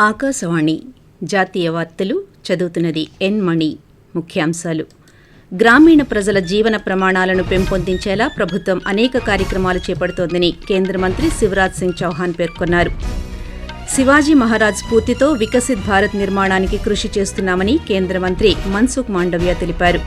ఆకాశవాణి. జాతీయ వార్తలు చదువుతున్నది ఎన్ మణి. ముఖ్యాంశాలు. గ్రామీణ ప్రజల జీవన ప్రమాణాలను పెంపొందించేలా ప్రభుత్వం అనేక కార్యక్రమాలు చేపడుతోందని కేంద్ర మంత్రి శివరాజ్ సింగ్ చౌహాన్ పేర్కొన్నారు. శివాజీ మహారాజ్ స్ఫూర్తితో వికసిత్ భారత్ నిర్మాణానికి కృషి చేస్తున్నామని కేంద్ర మంత్రి మన్సుఖ్ మాండవ్య తెలిపారు.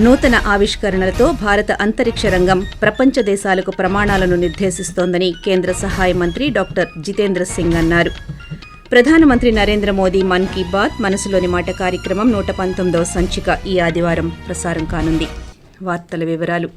నూతన ఆవిష్కరణలతో భారత అంతరిక్ష రంగం ప్రపంచ దేశాలకు ప్రమాణాలను నిర్దేశిస్తోందని కేంద్ర సహాయ మంత్రి డాక్టర్ జితేంద్ర సింగ్ అన్నారు. ప్రధానమంత్రి నరేంద్ర మోదీ మన్ కీ బాత్ మనసులోని మాట కార్యక్రమం నూట పంతొమ్మిదవ సంచిక ఈ ఆదివారం ప్రసారం కానుంది. వార్తల వివరాలు.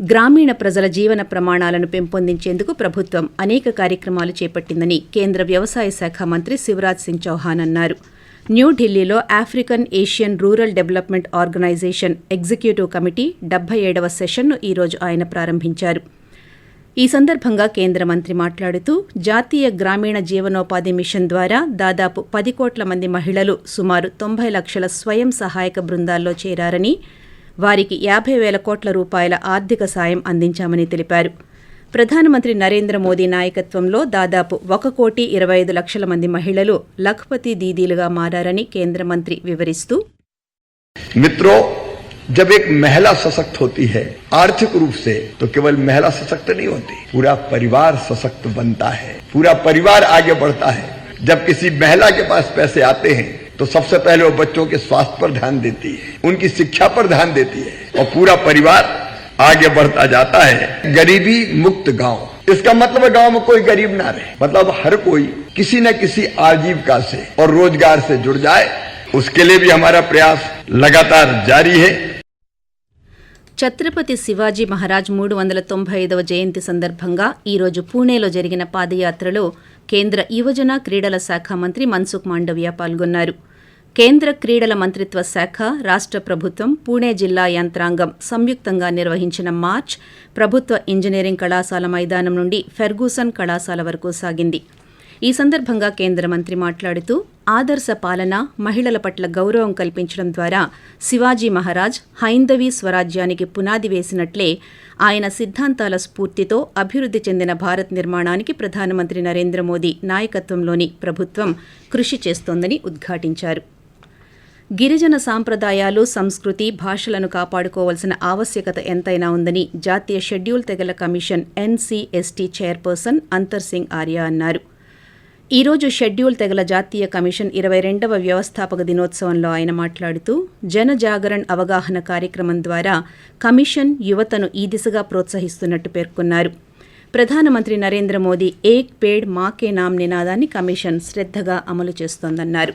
గ్రామీణ ప్రజల జీవన ప్రమాణాలను పెంపొందించేందుకు ప్రభుత్వం అనేక కార్యక్రమాలు చేపట్టిందని కేంద్ర వ్యవసాయ శాఖ మంత్రి శివరాజ్ సింగ్ చౌహాన్ అన్నారు. న్యూఢిల్లీలో African Asian rural development organisation executive committee డెబ్బై ఏడవ సెషన్ను ఈరోజు ఆయన ప్రారంభించారు. ఈ సందర్భంగా కేంద్ర మంత్రి మాట్లాడుతూ జాతీయ గ్రామీణ జీవనోపాధి మిషన్ ద్వారా దాదాపు పది కోట్ల మంది మహిళలు సుమారు తొంభై లక్షల స్వయం సహాయక బృందాల్లో చేరారని వారికి యాభై వేల కోట్ల రూపాయల ఆర్థిక సాయం అందించామని తెలిపారు. ప్రధానమంత్రి నరేంద్ర మోదీ నాయకత్వంలో దాదాపు ఒక కోటి ఇరవై ఐదు లక్షల మంది మహిళలు లఖ్పతి దీదీలుగా మారారని కేంద్ర మంత్రి వివరిస్తూ మిత్రో जब एक महिला सशक्त होती है आर्थिक रूप से तो केवल महिला सशक्त नहीं होती, पूरा परिवार सशक्त बनता है, पूरा परिवार आगे बढ़ता है। जब किसी महिला के पास पैसे आते हैं तो सबसे पहले वो बच्चों के स्वास्थ्य पर ध्यान देती है, उनकी शिक्षा पर ध्यान देती है, और पूरा परिवार आगे बढ़ता जाता है। गरीबी मुक्त गाँव, इसका मतलब है गाँव में कोई गरीब ना रहे। मतलब हर कोई किसी न किसी आजीविका से और रोज़गार से जुड़ जाए उसके लिए भी हमारा प्रयास लगातार जारी है ఛత్రపతి శివాజీ మహారాజ్ మూడు వందల తొంభై ఐదవ జయంతి సందర్భంగా ఈరోజు పూణేలో జరిగిన పాదయాత్రలో కేంద్ర యువజన క్రీడల శాఖ మంత్రి మన్సుఖ్ మాండవ్య పాల్గొన్నారు కేంద్ర క్రీడల మంత్రిత్వ శాఖ రాష్ట్ర ప్రభుత్వం పూణే జిల్లా యంత్రాంగం సంయుక్తంగా నిర్వహించిన మార్చ్ ప్రభుత్వ ఇంజనీరింగ్ కళాశాల మైదానం నుండి ఫెర్గూసన్ కళాశాల వరకు సాగింది ఈ సందర్భంగా కేంద్ర మంత్రి మాట్లాడుతూ ఆదర్శ పాలన మహిళల పట్ల గౌరవం కల్పించడం ద్వారా శివాజీ మహారాజ్ హైందవీ స్వరాజ్యానికి పునాది వేసినట్లే ఆయన సిద్ధాంతాల స్ఫూర్తితో అభివృద్ధి చెందిన భారత్ నిర్మాణానికి ప్రధానమంత్రి నరేంద్ర మోదీ నాయకత్వంలోని ప్రభుత్వం కృషి చేస్తోందని ఉద్ఘాటించారు. గిరిజన సాంప్రదాయాలు సంస్కృతి భాషలను కాపాడుకోవాల్సిన ఆవశ్యకత ఎంతైనా ఉందని జాతీయ షెడ్యూల్ తెగల కమిషన్ ఎన్సీఎస్టీ చైర్పర్సన్ అంతర్ సింగ్ ఆర్య అన్నారు. ఈ రోజు షెడ్యూల్ తెగల జాతీయ కమిషన్ ఇరవై రెండవ వ్యవస్థాపక దినోత్సవంలో ఆయన మాట్లాడుతూ జనజాగరణ్ అవగాహన కార్యక్రమం ద్వారా కమిషన్ యువతను ఈ దిశగా ప్రోత్సహిస్తున్నట్టు పేర్కొన్నారు. ప్రధానమంత్రి నరేంద్ర మోదీ ఏక్ పేడ్ మాకే నామ్ నినాదాన్ని కమిషన్ శ్రద్దగా అమలు చేస్తోందన్నారు.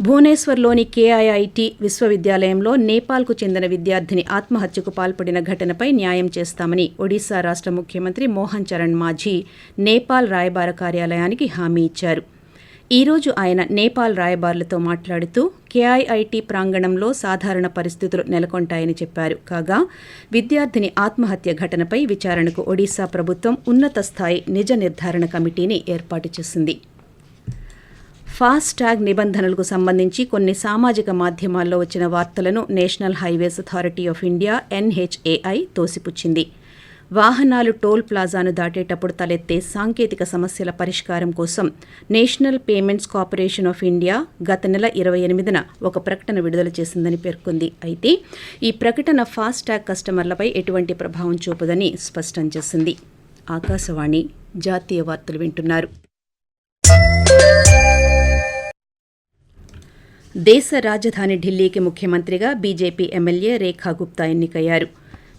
భువనేశ్వర్లోని కేఐఐటి విశ్వవిద్యాలయంలో నేపాల్కు చెందిన విద్యార్థిని ఆత్మహత్యకు పాల్పడిన ఘటనపై న్యాయం చేస్తామని ఒడిశా రాష్ట్ర ముఖ్యమంత్రి మోహన్ చరణ్ మాఝీ నేపాల్ రాయబార కార్యాలయానికి హామీ ఇచ్చారు. ఈ రోజు ఆయన నేపాల్ రాయబారులతో మాట్లాడుతూ కేఐఐటి ప్రాంగణంలో సాధారణ పరిస్థితులు నెలకొంటాయని చెప్పారు. కాగా విద్యార్థిని ఆత్మహత్య ఘటనపై విచారణకు ఒడిశా ప్రభుత్వం ఉన్నత స్థాయి నిజ నిర్ధారణ కమిటీని ఏర్పాటు చేసింది. ఫాస్టాగ్ నిబంధనలకు సంబంధించి కొన్ని సామాజిక మాధ్యమాల్లో వచ్చిన వార్తలను national highways authority of India NHAI తోసిపుచ్చింది. వాహనాలు టోల్ ప్లాజాను దాటేటప్పుడు తలెత్తే సాంకేతిక సమస్యల పరిష్కారం కోసం national payments corporation of India గత నెల ఇరవై ఎనిమిదిన ఒక ప్రకటన విడుదల చేసిందని పేర్కొంది. అయితే ఈ ప్రకటన ఫాస్టాగ్ కస్టమర్లపై ఎటువంటి ప్రభావం చూపదని స్పష్టం చేసింది. ఆకాశవాణి జాతీయ వార్తలు వింటున్నారు. దేశ రాజధాని ఢిల్లీకి ముఖ్యమంత్రిగా బీజేపీ ఎమ్మెల్యే రేఖా గుప్తా ఎన్నికయ్యారు.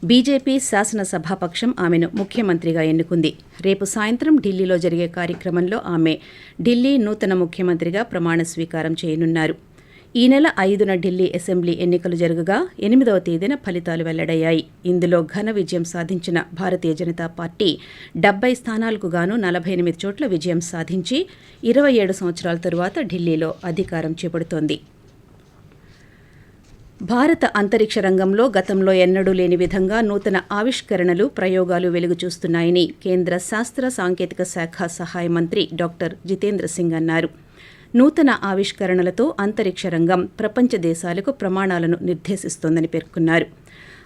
బీజేపీ శాసనసభాపక్షం ఆమెను ముఖ్యమంత్రిగా ఎన్నుకుంది. రేపు సాయంత్రం ఢిల్లీలో జరిగే కార్యక్రమంలో ఆమె ఢిల్లీ నూతన ముఖ్యమంత్రిగా ప్రమాణ స్వీకారం చేయనున్నారు. ఈ నెల ఐదున ఢిల్లీ అసెంబ్లీ ఎన్నికలు జరగగా ఎనిమిదవ తేదీన ఫలితాలు వెల్లడయ్యాయి. ఇందులో ఘన విజయం సాధించిన భారతీయ జనతా పార్టీ డెబ్బై స్థానాలకు గాను నలభై ఎనిమిది చోట్ల విజయం సాధించి ఇరవై ఏడు సంవత్సరాల తరువాత ఢిల్లీలో అధికారం చేపడుతోంది. భారత అంతరిక్ష రంగంలో గతంలో ఎన్నడూ లేని విధంగా నూతన ఆవిష్కరణలు ప్రయోగాలు వెలుగు చూస్తున్నాయని కేంద్ర శాస్త్ర సాంకేతిక శాఖ సహాయ మంత్రి డాక్టర్ జితేంద్ర సింగ్ అన్నారు. నూతన ఆవిష్కరణలతో అంతరిక్ష రంగం ప్రపంచ దేశాలకు ప్రమాణాలను నిర్దేశిస్తోందని పేర్కొన్నారు.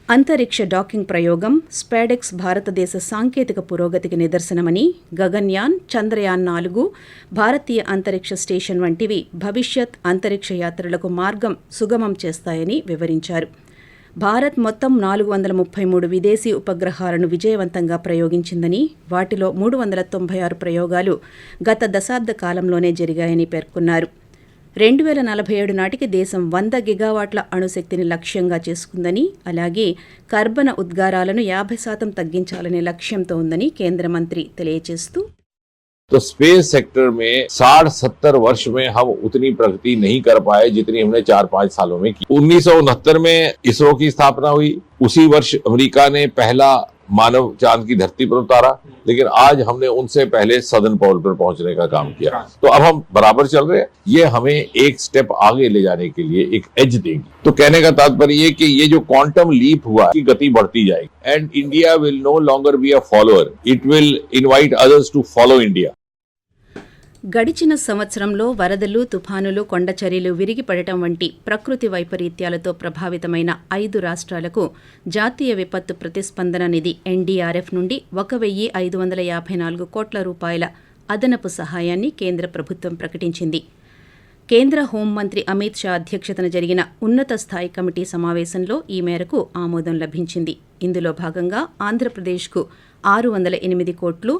అంతరిక్ష డాకింగ్ ప్రయోగం స్పాడెక్స్ భారతదేశ సాంకేతిక పురోగతికి నిదర్శనమని గగన్యాన్ చంద్రయాన్ నాలుగు భారతీయ అంతరిక్ష స్టేషన్ వంటివి భవిష్యత్ అంతరిక్ష యాత్రలకు మార్గం సుగమం చేస్తాయని వివరించారు. భారత్ మొత్తం నాలుగు వందల ముప్పై మూడు విదేశీ ఉపగ్రహాలను విజయవంతంగా ప్రయోగించిందని వాటిలో మూడు వందల తొంభై ఆరు ప్రయోగాలు గత దశాబ్ద కాలంలోనే జరిగాయని పేర్కొన్నారు. రెండు వేల నలభై ఏడు నాటికి దేశం వంద గిగావాట్ల అణుశక్తిని లక్ష్యంగా చేసుకుందని అలాగే కర్బన ఉద్గారాలను యాభై శాతం తగ్గించాలనే లక్ష్యంతో ఉందని కేంద్ర మంత్రి తెలియజేస్తూ तो स्पेस सेक्टर में साठ, सत्तर वर्ष में हम उतनी प्रगति नहीं कर पाए जितनी हमने चार, पाँच सालों में की। उन्नीस सौ उनहत्तर में इसरो की स्थापना हुई। उसी वर्ष अमेरिका ने पहला मानव चाँद की धरती पर उतारा, लेकिन आज हमने उनसे पहले सदन पोल पर पहुँचने का काम किया। तो अब हम बराबर चल रहे हैं। ये हमें एक स्टेप आगे ले जाने के लिए एक एज देगी। तो कहने का तात्पर्य ये कि ये जो क्वांटम लीप हुआ की गति बढ़ती जाएगी। And India will no longer be a follower it will invite others to follow India గడిచిన సంవత్సరంలో వరదలు తుఫానులు కొండచర్యలు విరిగిపడటం వంటి ప్రకృతి వైపరీత్యాలతో ప్రభావితమైన ఐదు రాష్ట్రాలకు జాతీయ విపత్తు ప్రతిస్పందన నిధి ఎన్డీఆర్ఎఫ్ నుండి ఒక వెయ్యి ఐదు వందల యాభై నాలుగు కోట్ల రూపాయల అదనపు సహాయాన్ని కేంద్ర ప్రభుత్వం ప్రకటించింది. కేంద్ర హోంమంత్రి అమిత్ షా అధ్యక్షతన జరిగిన ఉన్నత స్థాయి కమిటీ సమావేశంలో ఈ మేరకు ఆమోదం లభించింది. ఇందులో భాగంగా ఆంధ్రప్రదేశ్కు ఆరు వందల ఎనిమిది కోట్లు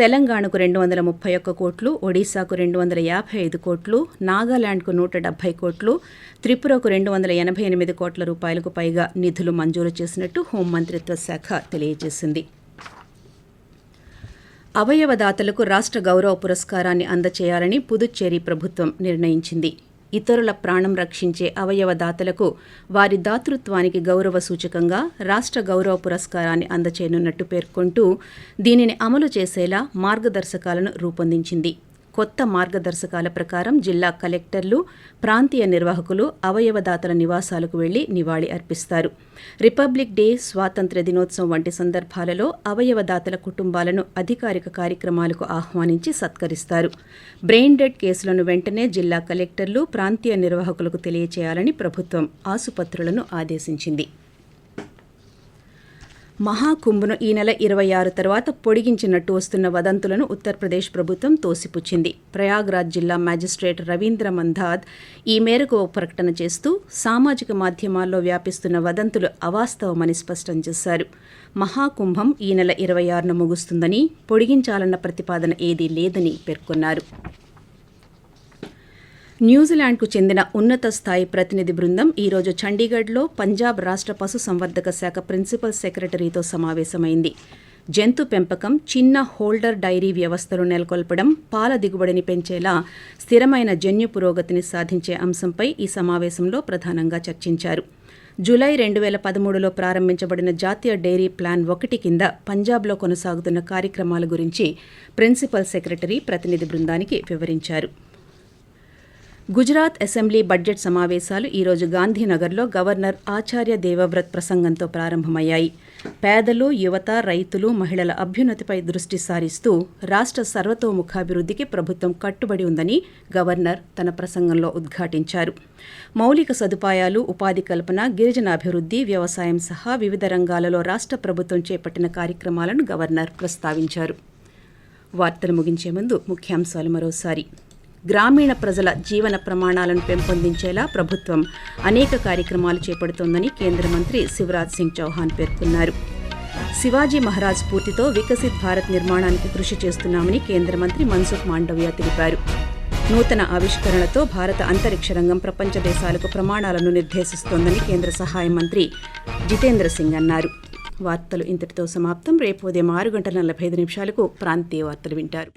తెలంగాణకు రెండు వందల ముప్పై ఒక్క కోట్లు ఒడిశాకు రెండు వందల యాభై ఐదు కోట్లు నాగాలాండ్కు నూట డెబ్బై కోట్లు త్రిపురకు రెండు వందల ఎనభై ఎనిమిది కోట్ల రూపాయలకు పైగా నిధులు మంజూరు చేసినట్టు హోంమంత్రిత్వ శాఖ తెలియజేసింది. అవయవదాతలకు రాష్ట్ర గౌరవ పురస్కారాన్ని అందచేయాలని పుదుచ్చేరి ప్రభుత్వం నిర్ణయించింది. ఇతరుల ప్రాణం రక్షించే అవయవదాతలకు వారి దాతృత్వానికి గౌరవ సూచకంగా రాష్ట్ర గౌరవ పురస్కారాన్ని అందచేయనున్నట్టు పేర్కొంటూ దీనిని అమలు చేసేలా మార్గదర్శకాలను రూపొందించింది. కొత్త మార్గదర్శకాల ప్రకారం జిల్లా కలెక్టర్లు ప్రాంతీయ నిర్వాహకులు అవయవదాతల నివాసాలకు వెళ్ళి నివాళి అర్పిస్తారు. రిపబ్లిక్ డే స్వాతంత్ర్య దినోత్సవం వంటి సందర్భాలలో అవయవదాతల కుటుంబాలను అధికారిక కార్యక్రమాలకు ఆహ్వానించి సత్కరిస్తారు. బ్రెయిన్ డెడ్ కేసులను వెంటనే జిల్లా కలెక్టర్లు ప్రాంతీయ నిర్వాహకులకు తెలియచేయాలని ప్రభుత్వం ఆసుపత్రులను ఆదేశించింది. మహాకుంభను ఈ నెల ఇరవై ఆరు తర్వాత పొడిగించినట్టు వస్తున్న వదంతులను ఉత్తరప్రదేశ్ ప్రభుత్వం తోసిపుచ్చింది. ప్రయాగ్రాజ్ జిల్లా మ్యాజిస్ట్రేట్ రవీంద్ర మంధాద్ ఈ మేరకు ఓ ప్రకటన చేస్తూ సామాజిక మాధ్యమాల్లో వ్యాపిస్తున్న వదంతులు అవాస్తవమని స్పష్టం చేశారు. మహాకుంభం ఈ నెల ఇరవై ఆరున ముగుస్తుందని పొడిగించాలన్న ప్రతిపాదన ఏదీ లేదని పేర్కొన్నారు. న్యూజిలాండ్కు చెందిన ఉన్నత స్థాయి ప్రతినిధి బృందం ఈరోజు చండీగఢ్లో పంజాబ్ రాష్ట్ర పశు సంవర్ధక శాఖ ప్రిన్సిపల్ సెక్రటరీతో సమావేశమైంది. జంతు పెంపకం చిన్న హోల్డర్ డైరీ వ్యవస్థలు నెలకొల్పడం పాల దిగుబడిని పెంచేలా స్థిరమైన జన్యు పురోగతిని సాధించే అంశంపై ఈ సమావేశంలో ప్రధానంగా చర్చించారు. జూలై రెండు వేల పదమూడులో ప్రారంభించబడిన జాతీయ డైరీ ప్లాన్ ఒకటి కింద పంజాబ్లో కొనసాగుతున్న కార్యక్రమాల గురించి ప్రిన్సిపల్ సెక్రటరీ ప్రతినిధి బృందానికి వివరించారు. గుజరాత్ అసెంబ్లీ బడ్జెట్ సమావేశాలు ఈరోజు గాంధీనగర్లో గవర్నర్ ఆచార్య దేవవ్రత్ ప్రసంగంతో ప్రారంభమయ్యాయి. పేదలు యువత రైతులు మహిళల అభ్యున్నతిపై దృష్టి సారిస్తూ రాష్ట్ర సర్వతోముఖాభివృద్ధికి ప్రభుత్వం కట్టుబడి ఉందని గవర్నర్ తన ప్రసంగంలో ఉద్ఘాటించారు. మౌలిక సదుపాయాలు ఉపాధి కల్పన గిరిజనాభివృద్ధి వ్యవసాయం సహా వివిధ రంగాలలో రాష్ట్ర ప్రభుత్వం చేపట్టిన కార్యక్రమాలను గవర్నర్ ప్రస్తావించారు. వార్తలు ముగించే ముందు ముఖ్యాంశాలు మరోసారి. గ్రామీణ ప్రజల జీవన ప్రమాణాలను పెంపొందించేలా ప్రభుత్వం అనేక కార్యక్రమాలు చేపడుతోందని కేంద్ర మంత్రి శివరాజ్ సింగ్ చౌహాన్ పేర్కొన్నారు. శివాజీ మహారాజ్ స్ఫూర్తితో వికసిత్ భారత్ నిర్మాణానికి కృషి చేస్తున్నామని కేంద్ర మంత్రి మన్సుఖ్ మాండవ్య తెలిపారు. నూతన ఆవిష్కరణలతో భారత అంతరిక్ష రంగం ప్రపంచ దేశాలకు ప్రమాణాలను నిర్దేశిస్తోందని కేంద్ర సహాయ మంత్రి జితేంద్ర సింగ్ అన్నారు. వార్తలు ఇంతటితో సమాప్తం. రేపు ఉదయం ఆరు గంటల నలభై ఐదు నిమిషాలకు ప్రాంతీయ వార్తలు వింటారు.